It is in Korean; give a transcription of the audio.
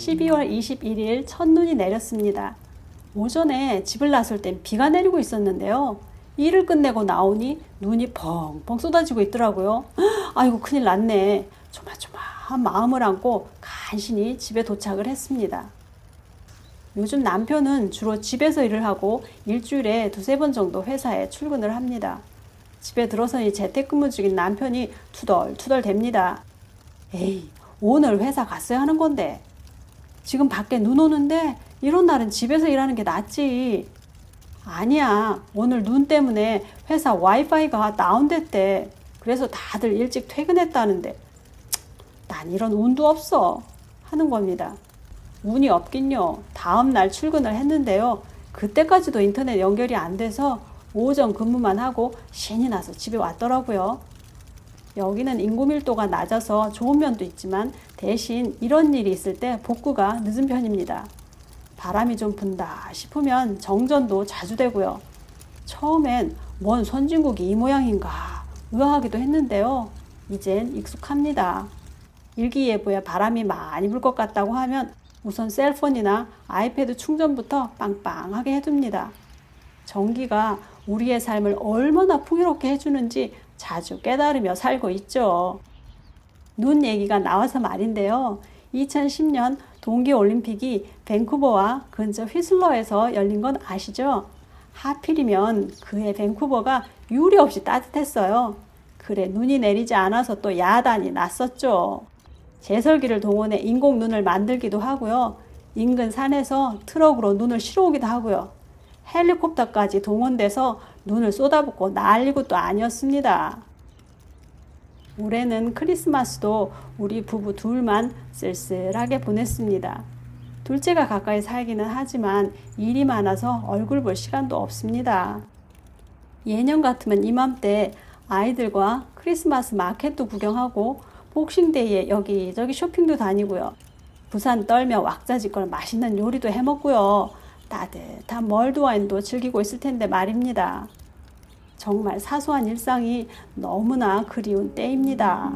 12월 21일 첫눈이 내렸습니다. 오전에 집을 나설 땐 비가 내리고 있었는데요. 일을 끝내고 나오니 눈이 펑펑 쏟아지고 있더라고요. 아이고 큰일 났네. 조마조마한 마음을 안고 간신히 집에 도착을 했습니다. 요즘 남편은 주로 집에서 일을 하고 일주일에 두세 번 정도 회사에 출근을 합니다. 집에 들어서니 재택근무 중인 남편이 투덜투덜 됩니다. 에이, 오늘 회사 갔어야 하는 건데. 지금 밖에 눈 오는데 이런 날은 집에서 일하는 게 낫지. 아니야. 오늘 눈 때문에 회사 와이파이가 다운됐대. 그래서 다들 일찍 퇴근했다는데. 난 이런 운도 없어. 하는 겁니다. 운이 없긴요. 다음 날 출근을 했는데요. 그때까지도 인터넷 연결이 안 돼서 오전 근무만 하고 신이 나서 집에 왔더라고요. 여기는 인구 밀도가 낮아서 좋은 면도 있지만 대신 이런 일이 있을 때 복구가 늦은 편입니다. 바람이 좀 분다 싶으면 정전도 자주 되고요. 처음엔 뭔 선진국이 이 모양인가 의아하기도 했는데요. 이젠 익숙합니다. 일기예보에 바람이 많이 불 것 같다고 하면 우선 셀폰이나 아이패드 충전부터 빵빵하게 해둡니다. 전기가 우리의 삶을 얼마나 풍요롭게 해주는지 자주 깨달으며 살고 있죠. 눈 얘기가 나와서 말인데요. 2010년 동계올림픽이 밴쿠버와 근처 휘슬러에서 열린 건 아시죠? 하필이면 그해 밴쿠버가 유례 없이 따뜻했어요. 그래 눈이 내리지 않아서 또 야단이 났었죠. 제설기를 동원해 인공 눈을 만들기도 하고요. 인근 산에서 트럭으로 눈을 실어오기도 하고요. 헬리콥터까지 동원돼서 눈을 쏟아붓고 난리 것도 아니었습니다. 올해는 크리스마스도 우리 부부 둘만 쓸쓸하게 보냈습니다. 둘째가 가까이 살기는 하지만 일이 많아서 얼굴 볼 시간도 없습니다. 예년 같으면 이맘때 아이들과 크리스마스 마켓도 구경하고 복싱데이에 여기저기 쇼핑도 다니고요. 부산 떨며 왁자지껄 맛있는 요리도 해먹고요. 따뜻한 멀드와인도 즐기고 있을 텐데 말입니다. 정말 사소한 일상이 너무나 그리운 때입니다.